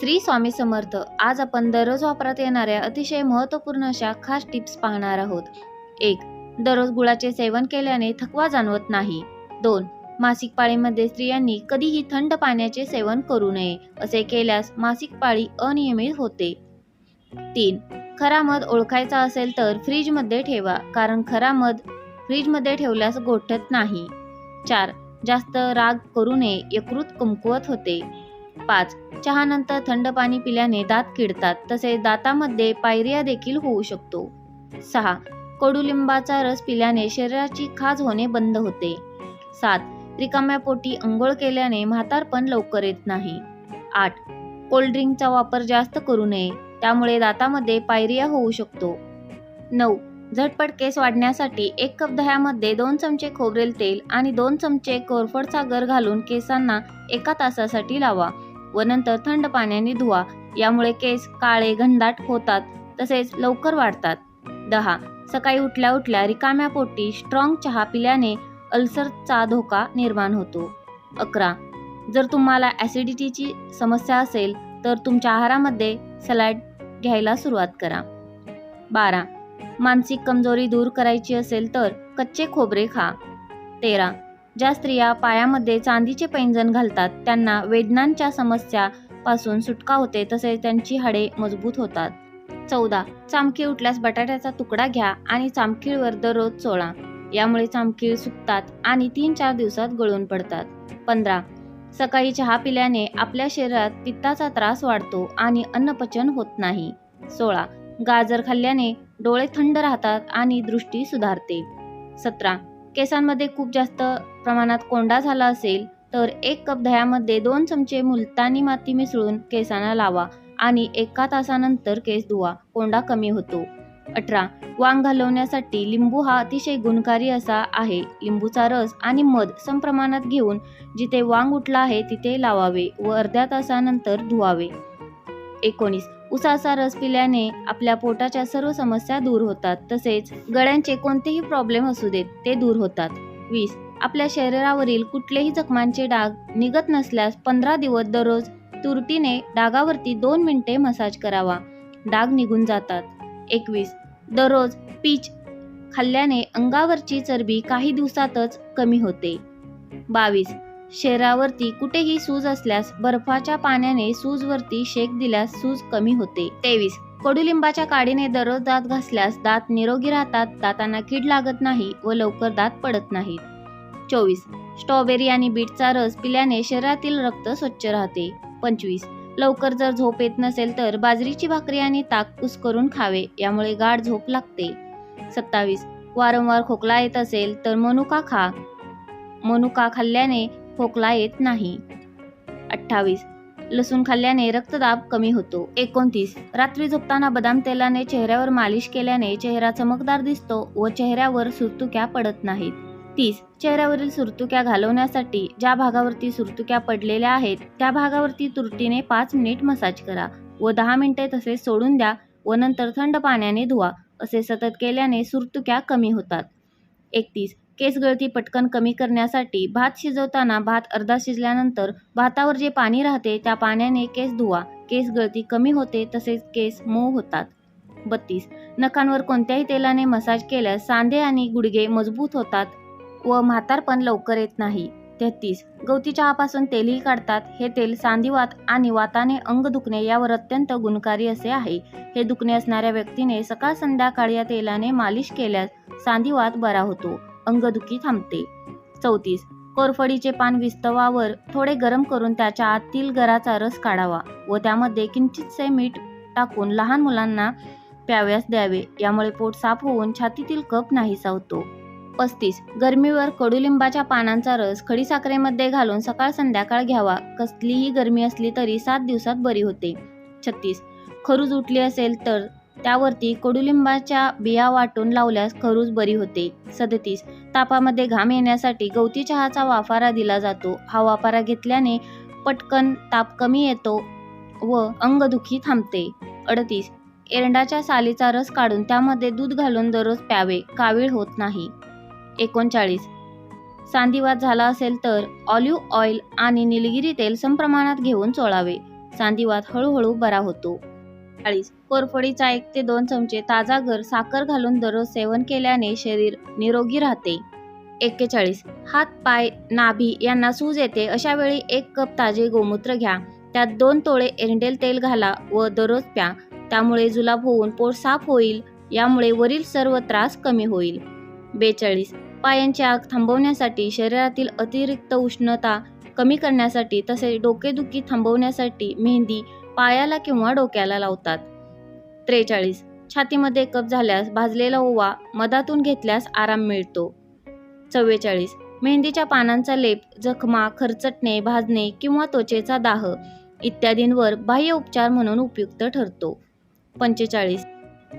श्री स्वामी समर्थ आज आपण दररोज वापरात येणाऱ्या अतिशय महत्त्वपूर्ण अशा खास टिप्स पाहणार आहोत. एक दररोज गुळाचे सेवन केल्याने थकवा जाणवत नाही. दोन मासिक पाळीमध्ये स्त्रियांनी कधीही थंड पाण्याचे सेवन करू नये असे केल्यास मासिक पाळी अनियमित होते. तीन खरा मध ओळखायचा असेल तर फ्रीजमध्ये ठेवा कारण खरा मध फ्रीजमध्ये ठेवल्यास गोठत नाही. चार जास्त राग करू नये यकृत कमकुवत होते. पाच. चहानंतर थंड पाणी पिल्याने दात किडतात तसेच दातामध्ये पायरिया देखील होऊ शकतो. सहा. कडुलिंबाचा रस पिल्याने शरीराची खाज होणे बंद होते. सात. रिकाम्या पोटी अंघोळ केल्याने म्हातारपण लवकर येत नाही. आठ. कोल्ड्रिंकचा वापर जास्त करू नये त्यामुळे दातामध्ये पायरिया होऊ शकतो. नऊ. झटपट केस वाढण्यासाठी एक कप दह्यामध्ये दोन चमचे खोबरेल तेल आणि दोन चमचे कोरफडचा गर घालून केसांना एका तासासाठी लावा. व नंतर थंड पाण्याने धुवा. यामुळे केस काळे घनदाट होतात तसेच लवकर वाढतात. दहा. सकाळी उठल्या उठल्या रिकाम्या पोटी स्ट्रॉंग चहा पिल्याने अल्सरचा धोका निर्माण होतो. अकरा. जर तुम्हाला ॲसिडिटीची समस्या असेल तर तुमच्या आहारामध्ये सलाड घ्यायला सुरुवात करा. बारा. मानसिक कमजोरी दूर करायची असेल तर कच्चे खोबरे खा. तेरा. ज्या स्त्रिया पायामध्ये चांदीचे पैंजण घालतात त्यांना वेदनांच्या समस्या पासून सुटका होते तसेच त्यांची हाडे मजबूत होतात. चौदा. चामकी उठल्यास बटाट्याचा तुकडा घ्या आणि चामखीळवर दररोज चोळा यामुळे चामखीळ सुकतात आणि तीन चार दिवसात गळून पडतात. पंधरा. सकाळी चहा पिल्याने आपल्या शरीरात पित्ताचा त्रास वाढतो आणि अन्नपचन होत नाही. सोळा. गाजर खाल्ल्याने डोळे थंड राहतात आणि दृष्टी सुधारते. सतरा. केसांमध्ये खूप जास्त प्रमाणात कोंडा झाला असेल तर एक कप दह्यामध्ये दोन चमचे मुलतानी माती मिसळून केसांना लावा आणि एका तासानंतर केस धुवा. कोंडा कमी होतो. अठरा. वांग घालवण्यासाठी लिंबू हा अतिशय गुणकारी असा आहे. लिंबूचा रस आणि मध समप्रमाणात घेऊन जिथे वांग उठला आहे तिथे लावावे व अर्ध्या तासानंतर धुवावे. एकोणीस. उसाचा रस पिल्याने आपल्या पोटाच्या सर्व समस्या दूर होतात. तसेच गळ्यांचे कोणतेही प्रॉब्लेम असू देत ते दूर होतात. वीस. आपल्या शरीरावरील कुठलेही जखमांचे डाग निघत नसल्यास पंधरा दिवस दररोज तुरटीने डागावरती दोन मिनिटे मसाज करावा. डाग निघून जातात. एकवीस. दररोज पीच खाल्ल्याने अंगावरची चरबी काही दिवसातच कमी होते. बावीस. शरीरावरती कुठेही सूज असल्यास बर्फाच्या पाण्याने सूजवरती शेक दिल्यास सूज कमी होते. तेवीस. कडुलिंबाच्या काडीने दररोज दात घासल्यास दात निरोगी राहतात दातांना कीड लागत नाही व लवकर दात पडत नाहीत. चोवीस. स्ट्रॉबेरी आणि बीटचा रस पिल्याने शरीरातील रक्त स्वच्छ राहते. पंचवीस. लवकर जर झोप येत नसेल तर बाजरीची भाकरी आणि ताक कुस्करून खावे यामुळे गाढ झोप लागते. सत्तावीस. वारंवार खोकला येत असेल तर मनुका खा. मनुका खाल्ल्याने खोकला येत नाही. अठ्ठावीस. लसूण खाल्ल्याने रक्तदाब कमी होतो. एकोणतीस. रात्री झोपताना बदाम तेलाने चेहऱ्यावर मालिश केल्याने चेहरा चमकदार दिसतो व चेहऱ्यावर सुरतुक्या पडत नाहीत. तीस. चेहऱ्यावरील सुरतुक्या घालवण्यासाठी ज्या भागावरती सुरतुक्या पडलेल्या आहेत त्या भागावरती तुरटीने पाच मिनिट मसाज करा व दहा मिनिटे तसेच सोडून द्या व नंतर थंड पाण्याने धुवा असे सतत केल्याने सुरतुक्या कमी होतात. एकतीस. केसगळती पटकन कमी करण्यासाठी भात शिजवताना भात अर्धा शिजल्यानंतर भातावर जे पाणी राहते त्या पाण्याने केस धुवा. केस गळती कमी होते तसेच केस मऊ होतात. बत्तीस. नखांवर कोणत्याही तेलाने मसाज केल्यास सांधे आणि गुडघे मजबूत होतात व म्हातारपण लवकर येत नाही. तेहतीस. गवती चहापासून तेलही काढतात. हे तेल सांधिवात आणि वाताने अंग दुखणे यावर अत्यंत गुणकारी असे आहे. हे दुखणे असणाऱ्या व्यक्तीने सकाळ संध्याकाळ या तेलाने मालिश केल्यास सांधिवात बरा होतो. अंगदुखी थांबते. चौतीस कोरफडीचे पान विस्तवावर थोडे गरम करून त्याच्या आतील गराचा रस काढावा व त्यामध्ये किंचितसे मीठ टाकून लहान मुलांना प्याव्यास द्यावे. यामुळे पोट साफ होऊन छातीतील कप नाहीसा होतो. पस्तीस गरमीवर कडुलिंबाच्या पानांचा रस खडीसाखरेमध्ये घालून सकाळ संध्याकाळ घ्यावा. कसलीही गरमी असली तरी सात दिवसात बरी होते. छत्तीस खरूज उठली असेल तर त्यावरती कडुलिंबाच्या बिया वाटून लावल्यास खरूज बरी होते. सदतीस. तापामध्ये घाम येण्यासाठी गवती चहाचा वाफारा दिला जातो. हा वाफारा घेतल्याने पटकन ताप कमी येतो व अंगदुखी थांबते. अडतीस. एरंडाच्या सालीचा रस काढून त्यामध्ये दूध घालून दररोज प्यावे. कावीळ होत नाही. एकोणचाळीस. सांधिवात झाला असेल तर ऑलिव्ह ऑइल आणि निलगिरी तेल समप्रमाणात घेऊन चोळावे. सांधिवात हळूहळू बरा होतो. चाळीस. कोरफडीचा एक ते दोन चमचे ताजा घर साखर घालून दररोज सेवन केल्याने शरीर निरोगी राहते. एक्केचाळीस. हात पाय नाभी यांना सूज येते. अशा वेळी एक कप ताजे गोमूत्र घ्या. त्यात दोन तोळे एरंडेल तेल घाला व दररोज प्या. त्यामुळे जुलाब होऊन पोट साफ होईल. यामुळे वरील सर्व त्रास कमी होईल. बेचाळीस. पायांची आग थांबवण्यासाठी शरीरातील अतिरिक्त उष्णता कमी करण्यासाठी तसेच डोकेदुखी थांबवण्यासाठी मेहंदी पायाला किंवा डोक्याला लावतात. त्रेचाळीस. छातीमध्ये कप झाल्यास भाजलेला ओवा मधातून घेतल्यास आराम मिळतो. चव्वेचाळीस. मेहंदीच्या पानांचा लेप जखमा खरचटणे भाजणे किंवा त्वचेचा दाह इत्यादींवर बाह्य उपचार म्हणून उपयुक्त ठरतो. पंचेचाळीस.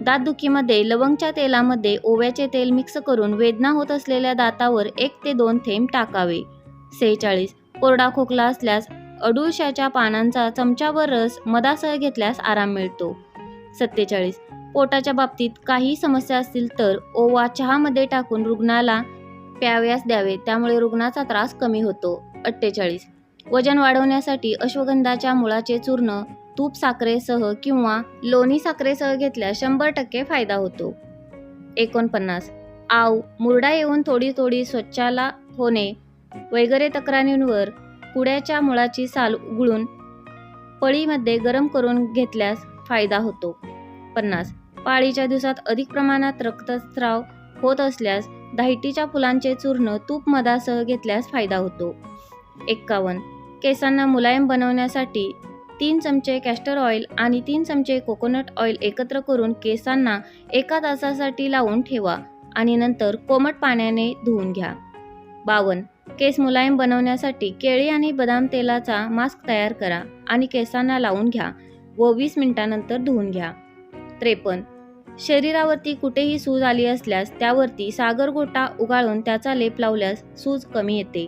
दातदुखीमध्ये लवंगच्या तेलामध्ये ओव्याचे तेल मिक्स करून वेदना होत असलेल्या दातावर एक ते दोन थेंब टाकावे. सेहेचाळीस. कोरडा खोकला असल्यास अडुळशाच्या पानांचा चमच्यावर रस मधासह घेतल्यास आराम मिळतो. सत्तेचाळीस. पोटाच्या बाबतीत काही समस्या असतील तर ओवा चहामध्ये टाकून रुग्णाला प्याव्यास द्यावे त्यामुळे रुग्णाचा त्रास कमी होतो. अठ्ठेचाळीस. वजन वाढवण्यासाठी अश्वगंधाच्या मुळाचे चूर्ण तूप साखरेसह किंवा लोणी साखरेसह घेतल्यास शंभर टक्के फायदा होतो. एकोणपन्नास. आव मुरडा येऊन थोडी थोडी स्वच्छाला होणे वगैरे तक्रारींवर पुड्याच्या मुळाची साल उगळून पळीमध्ये गरम करून घेतल्यास फायदा होतो. पन्नास. पाळीच्या दिवसात अधिक प्रमाणात रक्तस्राव होत असल्यास धायटीच्या फुलांचे चूर्ण तूप मधासह घेतल्यास फायदा होतो. एक्कावन्न. केसांना मुलायम बनवण्यासाठी तीन चमचे कॅस्टर ऑइल आणि तीन चमचे कोकोनट ऑइल एकत्र करून केसांना एका तासासाठी लावून ठेवा आणि नंतर कोमट पाण्याने धुवून घ्या. बावन्न. केस मुलायम बनवण्यासाठी केळी आणि बदाम तेलाचा मास्क तयार करा आणि केसांना लावून घ्या व वीस मिनिटानंतर धुवून घ्या. त्रेपन्न. शरीरावरती कुठेही सूज आली असल्यास त्यावरती सागर गोटा उगाळून त्याचा लेप लावल्यास सूज कमी येते.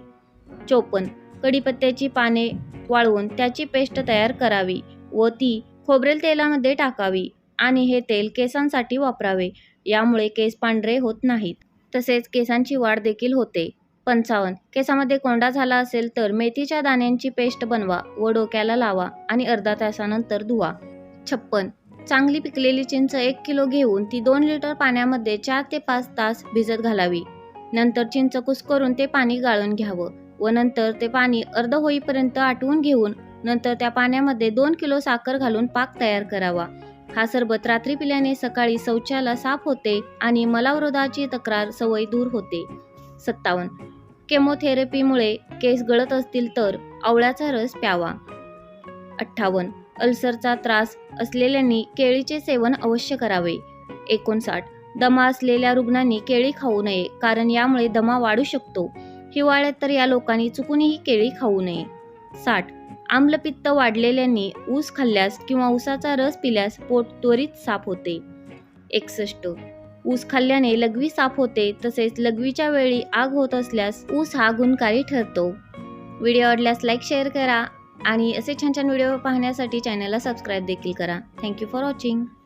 चोपन्न. कडीपत्त्याची पाने वाळवून त्याची पेस्ट तयार करावी व ती खोबरेल तेलामध्ये टाकावी आणि हे तेल केसांसाठी वापरावे. यामुळे केस पांढरे होत नाहीत. तसेच केसांची वाढ देखील होते. पंचावन्न. केसामध्ये कोंडा झाला असेल तर मेथीच्या दाण्यांची पेस्ट बनवा व डोक्याला लावा आणि अर्धा तासानंतर धुवा. छप्पन. चांगली पिकलेली चिंच एक किलो घेऊन ती दोन लिटर पाण्यामध्ये चार ते पाच तास भिजत घालावी. नंतर चिंच कुस्करून ते पाणी गाळून घ्यावं व नंतर ते पाणी अर्ध होईपर्यंत आटवून घेऊन नंतर त्या पाण्यामध्ये दोन किलो साखर घालून पाक तयार करावा. हा सरबत रात्री पिल्याने सकाळी शौचाला साफ होते आणि मलावरोधाची तक्रार सवय दूर होते. सत्तावन्न. केमोथेरपीमुळे केस गळत असतील तर आवळ्याचा रस प्यावा. अठ्ठावन्न. अल्सरचा त्रास असलेल्यांनी केळीचे सेवन अवश्य करावे. एकोणसाठ. दमा असलेल्या रुग्णांनी केळी खाऊ नये कारण यामुळे दमा वाढू शकतो. हिवाळ्यात तर या लोकांनी चुकूनही केळी खाऊ नये. साठ. आम्लपित्त वाढलेल्यांनी ऊस खाल्ल्यास किंवा ऊसाचा रस पिल्यास पोट त्वरित साफ होते. एकसष्ट. ऊस खाल्ल्याने लघवी साफ होते तसेच लघवीच्या वेळी आग होत असल्यास ऊस हा गुणकारी ठरतो. व्हिडिओ आवडल्यास लाईक शेअर करा आणि असे छान छान व्हिडिओ पाहण्यासाठी चॅनलला सबस्क्राईब देखील करा. Thank you for watching.